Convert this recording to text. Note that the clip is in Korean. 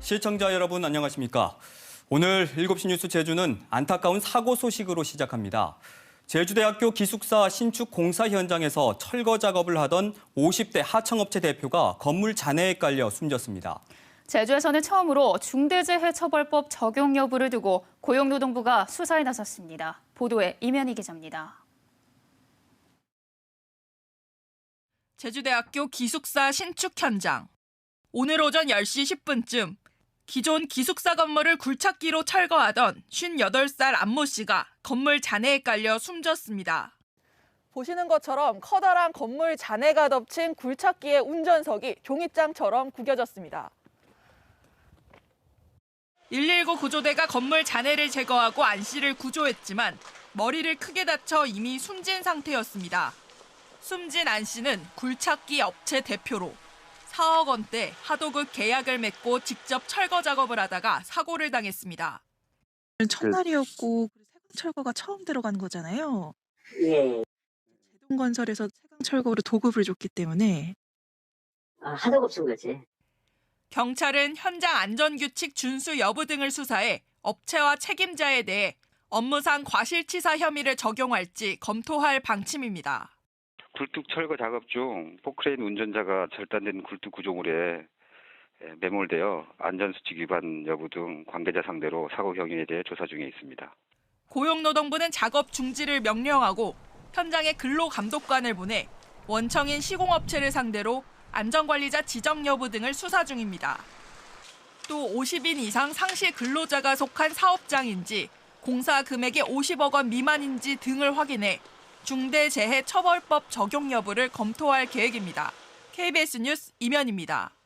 시청자 여러분 안녕하십니까? 오늘 7시 뉴스 제주는 안타까운 사고 소식으로 시작합니다. 제주대학교 기숙사 신축 공사 현장에서 철거 작업을 하던 50대 하청업체 대표가 건물 잔해에 깔려 숨졌습니다. 제주에서는 처음으로 중대재해처벌법 적용 여부를 두고 고용노동부가 수사에 나섰습니다. 보도에 이면희 기자입니다. 제주대학교 기숙사 신축 현장. 오늘 오전 10시 10분쯤 기존 기숙사 건물을 굴착기로 철거하던 58살 안모 씨가 건물 잔해에 깔려 숨졌습니다. 보시는 것처럼 커다란 건물 잔해가 덮친 굴착기의 운전석이 종이장처럼 구겨졌습니다. 119 구조대가 건물 잔해를 제거하고 안 씨를 구조했지만 머리를 크게 다쳐 이미 숨진 상태였습니다. 숨진 안 씨는 굴착기 업체 대표로 4억 원대 하도급 계약을 맺고 직접 철거 작업을 하다가 사고를 당했습니다. 첫날이었고 세강 철거가 처음 들어간 거잖아요. 예, 제동건설에서 세강 철거로 도급을 줬기 때문에 아, 하도 없은 거지. 경찰은 현장 안전규칙 준수 여부 등을 수사해 업체와 책임자에 대해 업무상 과실치사 혐의를 적용할지 검토할 방침입니다. 굴뚝 철거 작업 중 포크레인 운전자가 절단된 굴뚝 구조물에 에, 매몰되어 안전수칙 위반 여부 등 관계자 상대로 사고 경위에 대해 조사 중에 있습니다. 고용노동부는 작업 중지를 명령하고 현장에 근로감독관을 보내 원청인 시공업체를 상대로 안전관리자 지정 여부 등을 수사 중입니다. 또 50인 이상 상시 근로자가 속한 사업장인지 공사 금액이 50억 원 미만인지 등을 확인해 중대재해처벌법 적용 여부를 검토할 계획입니다. KBS 뉴스 이면입니다.